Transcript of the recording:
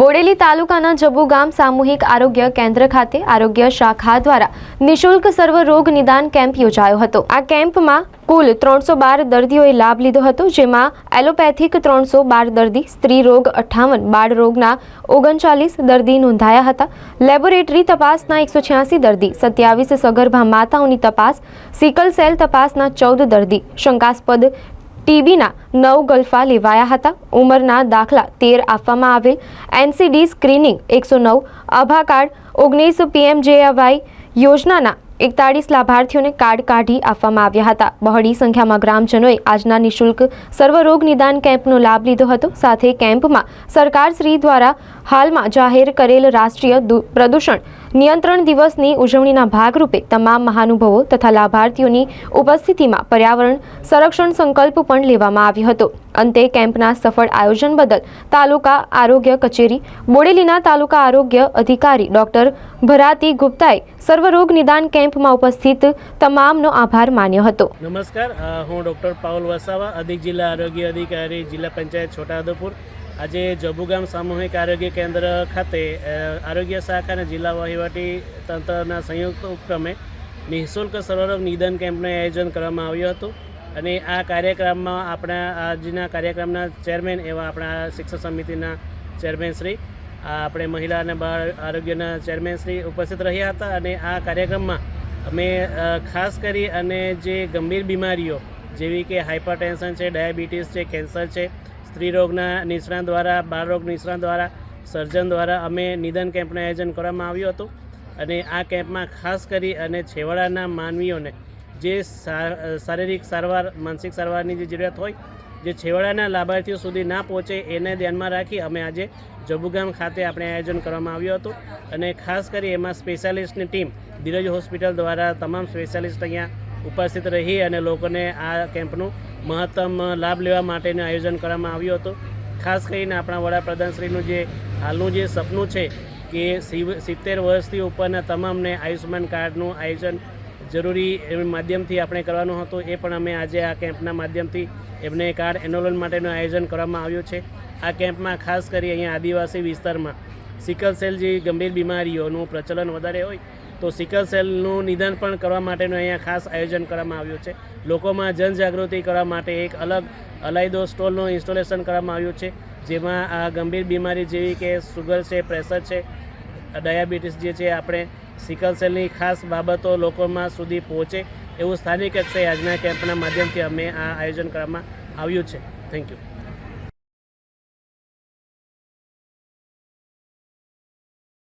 બોડેલી તાલુકાના જબુ ગામ સામૂહિક આરોગ્ય કેન્દ્ર ખાતે આરોગ્ય શાખા દ્વારા નિશુલ્ક સર્વ રોગ નિદાન કેમ્પ યોજાયો હતો. આ કેમ્પમાં કુલ ત્રણસો બાર દર્દીઓએ લાભ લીધો હતો, જેમાં એલોપેથિક ત્રણસો બાર દર્દી, સ્ત્રી રોગ અઠ્ઠાવન, બાળ રોગના ઓગણચાલીસ દર્દી નોંધાયા હતા. લેબોરેટરી તપાસના એકસો છ્યાસી દર્દી, સત્યાવીસ સગર્ભા માતાઓની તપાસ, સિકલ સેલ તપાસના ચૌદ દર્દી, શંકાસ્પદ ટીબીના નવ ગલ્ફા લેવાયા હતા. ઉંમરના દાખલા તેર આપવામાં આવેલ. એનસીડી સ્ક્રીનિંગ એકસો નવ, આભા કાર્ડ ઓગણીસ, પીએમજેવાય યોજનાના એકતાળીસ લાભાર્થીઓને કાર્ડ કાઢી આપવામાં આવ્યા હતા. બહોળી સંખ્યામાં ગ્રામજનોએ આજના નિશુલ્ક સર્વરોગ નિદાન કેમ્પનો લાભ લીધો હતો. સાથે કેમ્પમાં સરકારશ્રી દ્વારા હાલમાં જાહેર કરેલ રાષ્ટ્રીય પ્રદૂષણ નિયંત્રણ દિવસની ઉજવણીના ભાગરૂપે તમામ મહાનુભાવો તથા લાભાર્થીઓની ઉપસ્થિતિમાં પર્યાવરણ સંરક્ષણ સંકલ્પ પણ લેવામાં આવ્યો હતો. અંતે કેમ્પના સફળ આયોજન બદલ તાલુકા આરોગ્ય કચેરી, બોડેલીના તાલુકા આરોગ્ય અધિકારી ડોક્ટર ભરાતી ગુપ્તાએ સર્વરોગ નિદાન કેમ્પમાં ઉપસ્થિત તમામનો આભાર માન્યો હતો. નમસ્કાર હું ડોક્ટર પાઉલ વસાવા, અધિક જિલ્લા આરોગ્ય અધિકારી, જિલ્લા પંચાયત છોટાઉદેપુર. આજે જબુગામ સામૂહિક આરોગ્ય કેન્દ્ર ખાતે આરોગ્ય શાખા અને જિલ્લા વહીવટી તંત્રના સંયુક્ત ઉપક્રમે નિઃશુલ્ક સર્વરોગ નિદાન કેમ્પનું આયોજન કરવામાં આવ્યું હતું. અને આ કાર્યક્રમમાં આપણા, આજના કાર્યક્રમના ચેરમેન એવા આપણા શિક્ષણ સમિતિના ચેરમેન શ્રી આપણે મહિલા અને બાળ આરોગ્યના ચેરમેન શ્રી ઉપસ્થિત રહ્યા હતા. અને આ કાર્યક્રમમાં અમે ખાસ કરી અને જે ગંભીર બીમારીઓ જેવી કે હાઇપરટેન્શન છે, ડાયાબિટીસ છે, કેન્સર છે સ્ત્રી રોગના નિષ્ણાત દ્વારા, બાળરોગ નિષ્ણાત દ્વારા, સર્જન દ્વારા અમે નિદાન કેમ્પનું આયોજન કરવામાં આવ્યું હતું. અને આ કેમ્પમાં ખાસ કરી અને છેવાડાના માનવીઓને જે શારીરિક સારવાર, માનસિક સારવારની જે જરૂરિયાત હોય, જે છેવાડાના લાભાર્થીઓ સુધી ના પહોંચે એને ધ્યાનમાં રાખી અમે આજે જબુગામ ખાતે આપણે આયોજન કરવામાં આવ્યું હતું. અને ખાસ કરી એમાં સ્પેશિયાલિસ્ટની ટીમ, ધીરજ હોસ્પિટલ દ્વારા તમામ સ્પેશિયાલિસ્ટ અહીંયા ઉપસ્થિત રહી અને લોકોને આ કેમ્પનું મહત્તમ લાભ લેવા માટેનું આયોજન કરવામાં આવ્યું હતું. ખાસ કરીને આપણા વડાપ્રધાનશ્રીનું જે હાલનું જે સપનું છે કે સિત્તેર વર્ષથી ઉપરના તમામને આયુષ્યમાન કાર્ડનું આયોજન જરૂરી માધ્યમથી આપણે કરવાનું હતું, એ પણ અમે આજે આ કેમ્પના માધ્યમથી એમને કાર્ડ એનરોલમેન્ટ માટેનું આયોજન કરવામાં આવ્યું છે. આ કેમ્પમાં ખાસ કરી અહીંયા આદિવાસી વિસ્તારમાં સિકલ સેલ જેવી ગંભીર બીમારીઓનું પ્રચલન વધારે હોય, તો સિકલ સેલનું નિદાન પણ કરવા માટેનું અહીંયા ખાસ આયોજન કરવામાં આવ્યું છે. લોકોમાં જનજાગૃતિ કરવા માટે એક અલગ અલાયદો સ્ટોલનું ઇન્સ્ટોલેશન કરવામાં આવ્યું છે, જેમાં આ ગંભીર બીમારી જેવી કે સુગર છે, પ્રેશર છે, ડાયાબિટીસ જે છે, આપણે સિકલ સેલની ખાસ બાબતો લોકોમાં સુધી પહોંચે એવું સ્થાનિક કક્ષાએ આજના કેમ્પના માધ્યમથી અમે આ આયોજન કરવામાં આવ્યું છે. Thank you.